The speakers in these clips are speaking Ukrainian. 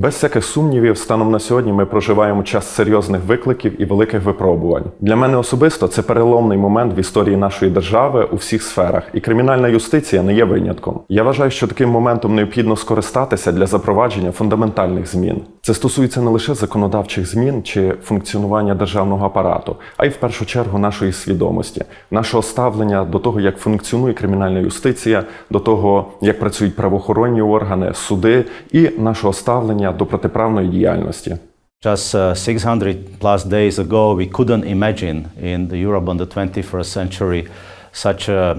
Без всяких сумнівів, станом на сьогодні ми проживаємо час серйозних викликів і великих випробувань. Для мене особисто це переломний момент в історії нашої держави у всіх сферах, і кримінальна юстиція не є винятком. Я вважаю, що таким моментом необхідно скористатися для запровадження фундаментальних змін. Це стосується не лише законодавчих змін чи функціонування державного апарату, а й в першу чергу нашої свідомості, нашого ставлення до того, як функціонує кримінальна юстиція, до того, як працюють правоохоронні органи, суди, і нашого ставлення до протиправної діяльності. Just uh, 600 plus days ago, we couldn't imagine in Europe on the 21st century such a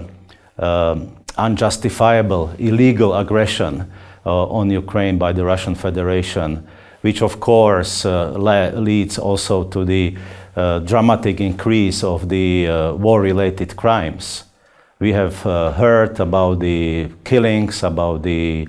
um, unjustifiable, illegal aggression uh, on Ukraine by the Russian Federation, which of course uh, le- leads also to the uh, dramatic increase of the uh, war-related crimes. We have uh, heard about the killings, about the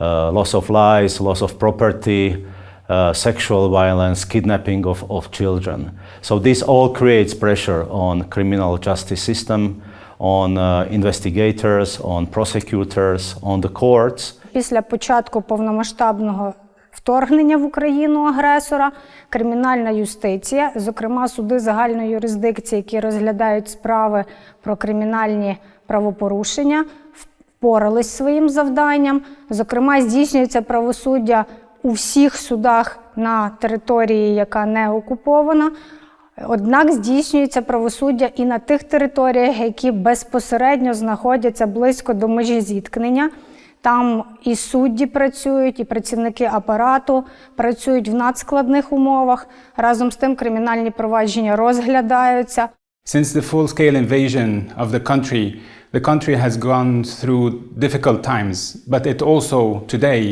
uh, loss of lives, loss of property, uh, sexual violence, kidnapping of, of children. So this all creates pressure on criminal justice system, on uh, investigators, on prosecutors, on the courts. Після початку повномасштабного вторгнення в Україну агресора кримінальна юстиція, зокрема суди загальної юрисдикції, які розглядають справи про кримінальні правопорушення, впорались своїм завданням. Зокрема, здійснюється правосуддя у всіх судах на території, яка не окупована. Однак здійснюється правосуддя і на тих територіях, які безпосередньо знаходяться близько до межі зіткнення. Там і судді працюють, і працівники апарату працюють в надскладних умовах. Разом з тим кримінальні провадження розглядаються. Since the full scale invasion of the country, the country has gone through difficult times, but it also today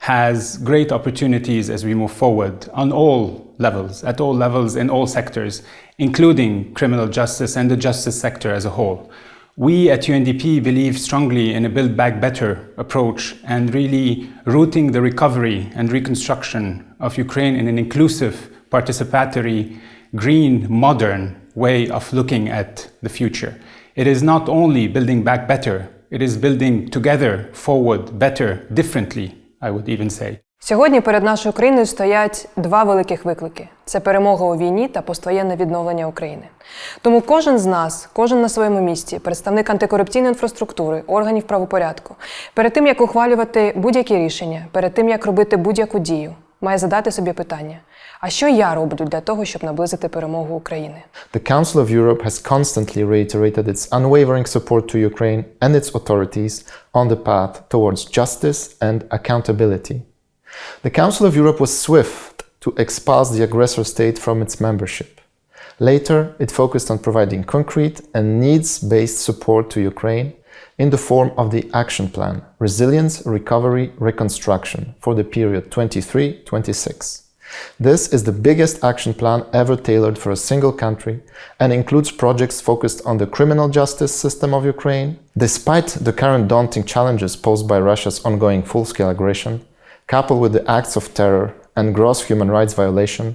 has great opportunities as we move forward on all levels, at all levels, in all sectors, including criminal justice and the justice sector as a whole. We at UNDP believe strongly in a Build Back Better approach and really rooting the recovery and reconstruction of Ukraine in an inclusive, participatory, green, modern way of looking at the future. It is not only building back better, it is building together forward better, differently, I would even say. Сьогодні перед нашою країною стоять два великих виклики: це перемога у війні та поствоєнне відновлення України. Тому кожен з нас, кожен на своєму місці, представник антикорупційної інфраструктури, органів правопорядку, перед тим як ухвалювати будь-які рішення, перед тим як робити будь-яку дію, має задати собі питання: а що я роблю для того, щоб наблизити перемогу України? The Council of Europe has constantly reiterated its unwavering support to Ukraine and its authorities on the path towards justice and accountability. The Council of Europe was swift to expulse the aggressor state from its membership. Later, it focused on providing concrete and needs based support to Ukraine in the form of the Action Plan Resilience, Recovery, Reconstruction for the period 23 26. This is the biggest action plan ever tailored for a single country and includes projects focused on the criminal justice system of Ukraine. Despite the current daunting challenges posed by Russia's ongoing full scale aggression, coupled with the acts of terror and gross human rights violation,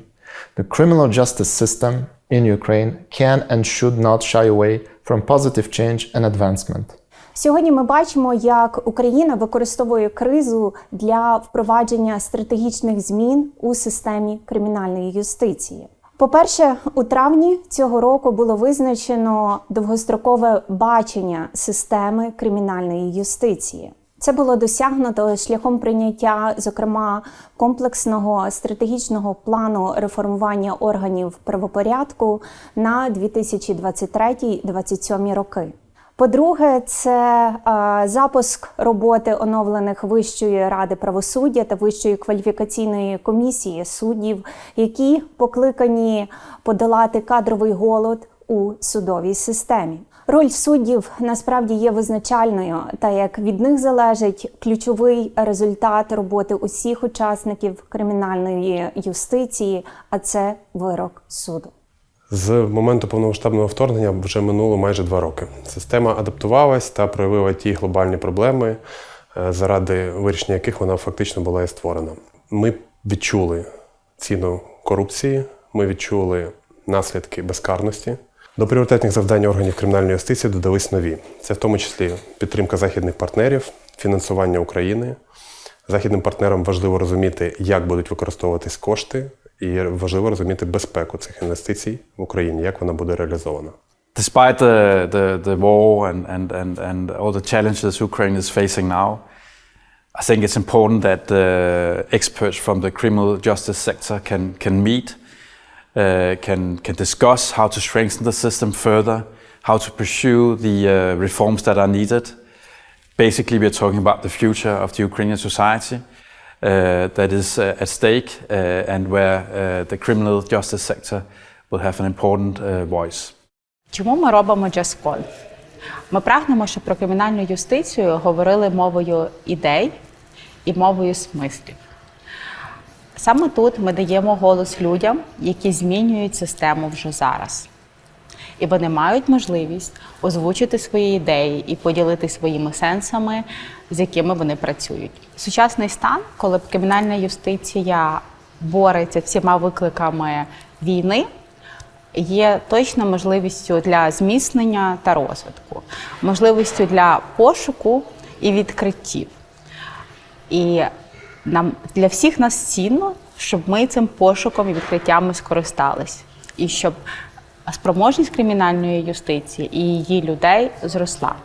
the criminal justice system in Ukraine can and should not shy away from positive change and advancement. Сьогодні ми бачимо, як Україна використовує кризу для впровадження стратегічних змін у системі кримінальної юстиції. По-перше, у травні цього року було визначено довгострокове бачення системи кримінальної юстиції. Це було досягнуто шляхом прийняття, зокрема, комплексного стратегічного плану реформування органів правопорядку на 2023-2027 роки. По-друге, це е, запуск роботи оновлених Вищої ради правосуддя та Вищої кваліфікаційної комісії суддів, які покликані подолати кадровий голод у судовій системі. Роль суддів насправді є визначальною, та як від них залежить ключовий результат роботи усіх учасників кримінальної юстиції, а це вирок суду. З моменту повномасштабного вторгнення вже минуло майже два роки. Система адаптувалась та проявила ті глобальні проблеми, е, заради вирішення яких вона фактично була і створена. Ми відчули ціну корупції, ми відчули наслідки безкарності. До пріоритетних завдань органів кримінальної юстиції додались нові. Це в тому числі підтримка західних партнерів, фінансування України, Західним партнерам важливо розуміти, як будуть використовуватись кошти, і важливо розуміти безпеку цих інвестицій в Україні, як вона буде реалізована. Despite the, the, the war and, and, and, and all the challenges Ukraine is facing now, I think it's important that uh, experts from the criminal justice sector can, can meet, can, can discuss how to strengthen the system further, how to pursue the uh, reforms that are needed. Basically, we're talking about the future of the Ukrainian society uh, that is uh, at stake uh, and where uh, the criminal justice sector will have an important uh, voice. Чому ми робимо JustCon? Ми прагнемо, щоб про кримінальну юстицію говорили мовою ідей і мовою смислів. Саме тут ми даємо голос людям, які змінюють систему вже зараз. І вони мають можливість озвучити свої ідеї і поділитися своїми сенсами, з якими вони працюють. Сучасний стан, коли кримінальна юстиція бореться всіма викликами війни, є точно можливістю для зміцнення та розвитку, можливістю для пошуку і відкриттів. І нам для всіх нас цінно, щоб ми цим пошуком і відкриттями скористались, і щоб спроможність кримінальної юстиції і її людей зросла.